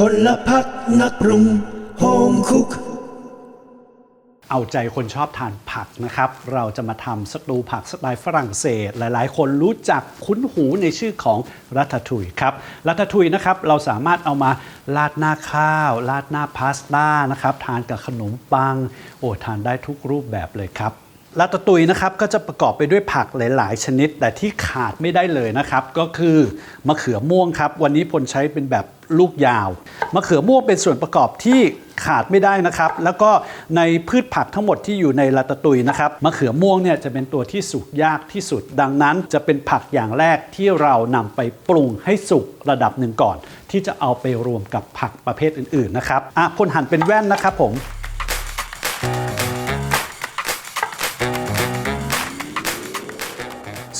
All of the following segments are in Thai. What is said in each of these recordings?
พลพักนักปรุงโฮมคุก เอาใจคนชอบทานผักนะครับ เราจะมาทำสตูผักสไตล์ฝรั่งเศส หลายๆ คนรู้จักคุ้นหูในชื่อของรัตทุยครับรัตทุยนะครับเราสามารถเอามาราดหน้าข้าว ราดหน้าพาสต้านะครับ ทานกับขนมปัง โอ้ทานได้ทุกรูปแบบเลยครับลาตตุยนะครับก็จะประกอบไปด้วยผักหลาย ๆ ชนิด แต่ที่ขาดไม่ได้เลยนะครับ ก็คือมะเขือม่วงครับ วันนี้พลใช้เป็นแบบ ลูกยาว มะเขือม่วงเป็นส่วนประกอบที่ขาดไม่ได้นะครับ แล้วก็ในพืชผักทั้งหมดที่อยู่ในลาตตุยนะครับมะเขือม่วงเนี่ยจะเป็นตัวที่สุกยากที่สุด ดังนั้นจะเป็นผักอย่างแรกที่เรานำไปปรุงให้สุกระดับหนึ่งก่อน ที่จะเอาไปรวมกับผักประเภทอื่นๆนะครับอะพลหั่นเป็นแว่นนะครับผม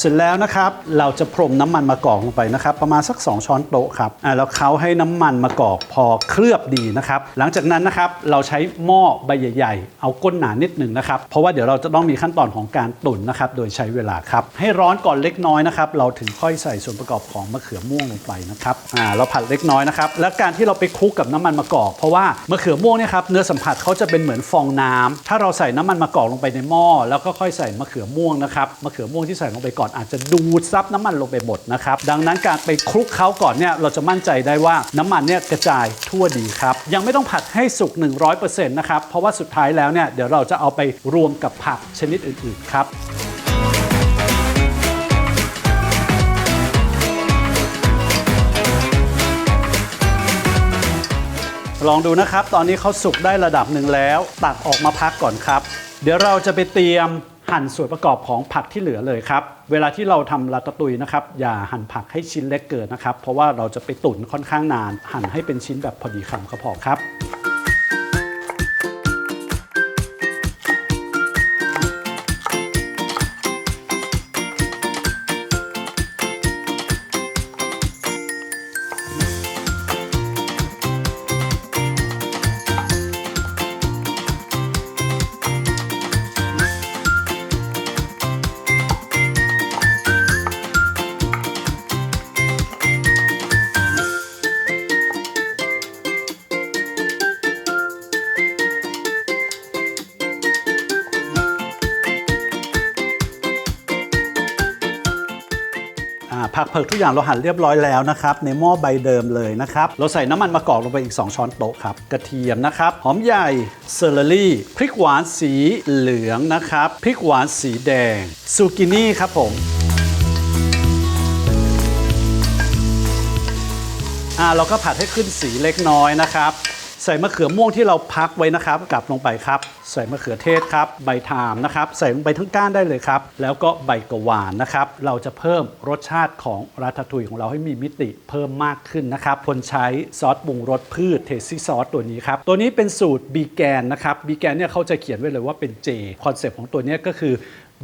ร็จแล้วนะครับเราจะพรมน้ำมันมะกอกลงไปนะครับ ประมาณสัก 2 ช้อนโต๊ะครับอ่าแล้วเขาให้น้ำมันมะกอกพอเคลือบดีนะครับ หลังจากนั้นนะครับเราใช้หม้อใบใหญ่ ๆ เอาก้นหนานิดหนึ่งนะครับ เพราะว่าเดี๋ยวเราจะต้องมีขั้นตอนของการตุ๋นนะครับ โดยใช้เวลาครับ ให้ร้อนก่อนเล็กน้อยนะครับ เราถึงค่อยใส่ส่วนประกอบของมะเขือม่วงลงไปนะครับอ่าเราผัดเล็กน้อยนะครับ แล้วการที่เราไปคลุกกับน้ำมันมะกอก เพราะว่ามะเขือม่วงเนี่ยครับเนื้อสัมผัสเขาจะเป็นเหมือนฟองน้ำถ้าเราใส่น้ำมันมะกอกลงไปในหม้อแล้วก็ค่อยใส่มะเขือม่วงนะครับมะเขือม่วงที่ใส่ลงไปก่อนอาจจะดูดซับน้ำมันลงไปหมดนะครับ ดังนั้นการไปคลุกเขาก่อนเนี่ยเราจะมั่นใจได้ว่าน้ำมันเนี่ยกระจายทั่วดีครับ ยังไม่ต้องผัดให้สุก 100%นะครับ เพราะว่าสุดท้ายแล้วเนี่ยเดี๋ยวเราจะเอาไปรวมกับผักชนิดอื่น ๆ ครับลองดูนะครับ ตอนนี้เขาสุกได้ระดับหนึ่งแล้ว ตักออกมาพักก่อนครับ เดี๋ยวเราจะไปเตรียม หั่นส่วนประกอบของผักที่เหลือเลยครับ เวลาที่เราทำลาตตุยนะครับ อย่าหั่นผักให้ชิ้นเล็กเกินนะครับ เพราะว่าเราจะไปตุ๋นค่อนข้างนาน หั่นให้เป็นชิ้นแบบพอดีคำก็พอครับ ผักเผือกทุกอย่างเราหั่นเรียบร้อยแล้วนะครับในหม้อใบเดิมเลยนะครับเราใส่น้ำมันมะกอกลงไปอีก 2 ช้อนโต๊ะครับกระเทียมนะครับหอมใหญ่เซอร์รี่พริกหวานสีเหลืองนะครับพริกหวานสีแดงซูกินี่ครับผมอ่าเราก็ผัดให้ขึ้นสีเล็กน้อยนะครับ ใส่มะเขือม่วงที่เราพักไว้นะครับกลับลงไปครับ ใส่มะเขือเทศครับ ใบทามนะครับ ใส่ลงไปทั้งก้านได้เลยครับ แล้วก็ใบกระวานนะครับ เราจะเพิ่มรสชาติของราทาทุยของเราให้มีมิติเพิ่มมากขึ้นนะครับคนใช้ซอสปรุงรสพืชเทสซี่ซอสตัวนี้ครับ ตัวนี้เป็นสูตรบีแกนนะครับบีแกนเนี่ยเขาจะเขียนไว้เลยว่าเป็นเจคอนเซปต์ของตัวนี้ก็คือ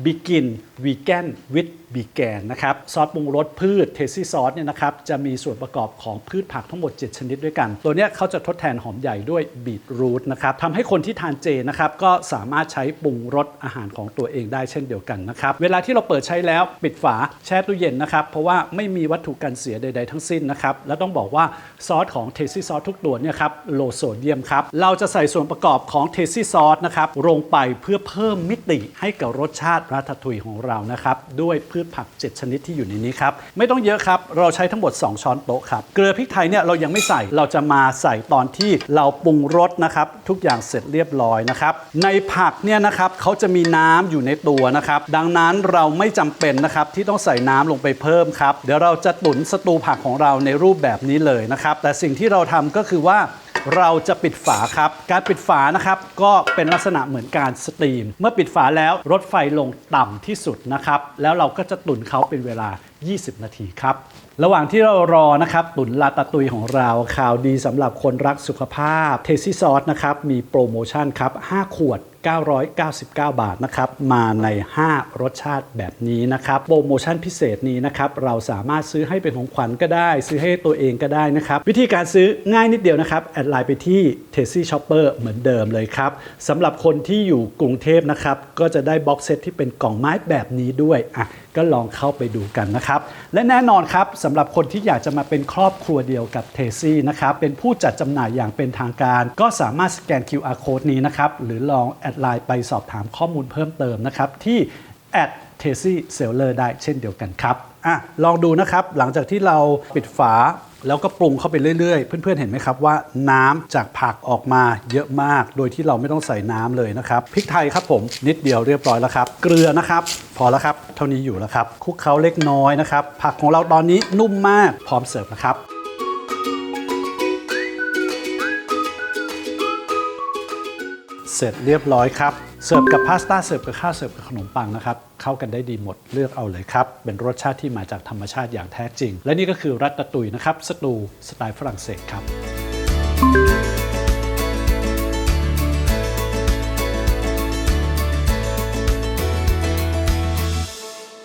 Begin Vegan with Vegan นะครับซอสปรุงรสพืชเทซี่ซอสเนี่ยนะครับจะมีส่วนประกอบของพืชผักทั้งหมด 7 ชนิดด้วยกัน ตัวเนี้ยเขาจะทดแทนหอมใหญ่ด้วยบีทรูทนะครับทำให้คนที่ทานเจนะครับก็สามารถใช้ปรุงรสอาหารของตัวเองได้เช่นเดียวกันนะครับเวลาที่เราเปิดใช้แล้วปิดฝาแช่ตู้เย็นนะครับเพราะว่าไม่มีวัตถุกันเสียใด ๆ ทั้งสิ้นนะครับและต้องบอกว่าซอสของเทซี่ซอสทุกตัวเนี่ยครับโลโซเดียมครับเราจะใส่ส่วนประกอบของเทซี่ซอสนะครับลงไปเพื่อเพิ่มมิติให้กับรสชาติราทาทุยของเรานะครับด้วยเพื่อชผัก 7 ชนิดที่อยู่ในนี้ครับ ไม่ต้องเยอะครับ เราใช้ทั้งหมด 2 ช้อนโต๊ะครับ เกลือพริกไทยเนี่ยเรายังไม่ใส่ เราจะมาใส่ตอนที่เราปรุงรสนะครับ ทุกอย่างเสร็จเรียบร้อยนะครับ ในผักเนี่ยนะครับเขาจะมีน้ำอยู่ในตัวนะครับ ดังนั้นเราไม่จำเป็นนะครับที่ต้องใส่น้ำลงไปเพิ่มครับ เดี๋ยวเราจะตุ๋นสตูผักของเราในรูปแบบนี้เลยนะครับ แต่สิ่งที่เราทำก็คือว่า เราจะปิดฝาครับ การปิดฝานะครับก็เป็นลักษณะเหมือนการสตรีม เมื่อปิดฝาแล้วรถไฟลงต่ำที่สุดนะครับ แล้วเราก็จะตุนเขาเป็นเวลา 20 นาทีครับ ระหว่างที่เรารอนะครับตุ๋นลาตาตุยของเราข่าวดีสำหรับคนรักสุขภาพเทซี่ซอสนะครับมีโปรโมชั่นครับ 5 ขวด 999 บาทนะครับมาใน 5 รสชาติแบบนี้นะครับโปรโมชั่นพิเศษนี้นะครับเราสามารถซื้อให้เป็นของขวัญก็ได้ ซื้อให้ตัวเองก็ได้นะครับ วิธีการซื้อง่ายนิดเดียวนะครับแอดไลน์ไปที่ t e s s y Shopper เหมือนเดิมเลยครับสำหรับคนที่อยู่กรุงเทพนะครับก็จะได้บ็อกเซตที่เป็นกล่องไม้แบบนี้ด้วยอะ ก็ลองเข้าไปดูกันนะครับ และแน่นอนครับสำหรับคนที่อยากจะมาเป็นครอบครัวเดียวกับเทซี่นะครับเป็นผู้จัดจำหน่ายอย่างเป็นทางการ ก็สามารถสแกน QR code นี้นะครับหรือลองแอดไลน์ไปสอบถามข้อมูลเพิ่มเติมนะครับที่ t e s y Seller ได้เช่นเดียวกันครับอะลองดูนะครับหลังจากที่เราปิดฝาแล้วก็ปรุงเข้าไปเรื่อยๆ เพื่อนๆ เห็นไหมครับว่าน้ำจากผักออกมาเยอะมาก โดยที่เราไม่ต้องใส่น้ำเลยนะครับพริกไทยครับผมนิดเดียวเรียบร้อยแล้วครับ เกลือนะครับ พอแล้วครับ เท่านี้อยู่แล้วครับคลุกเคล้าเล็กน้อยนะครับ ผักของเราตอนนี้นุ่มมากพร้อมเสิร์ฟนะครับเสร็จเรียบร้อยครับ เสิร์ฟกับพาสต้าเสิร์ฟกับข้าวเสิร์ฟกับขนมปังนะครับเข้ากันได้ดีหมดเลือกเอาเลยครับ เป็นรสชาติที่มาจากธรรมชาติอย่างแท้จริง และนี่ก็คือรัตตุยนะครับสตู สไตล์ฝรั่งเศสครับ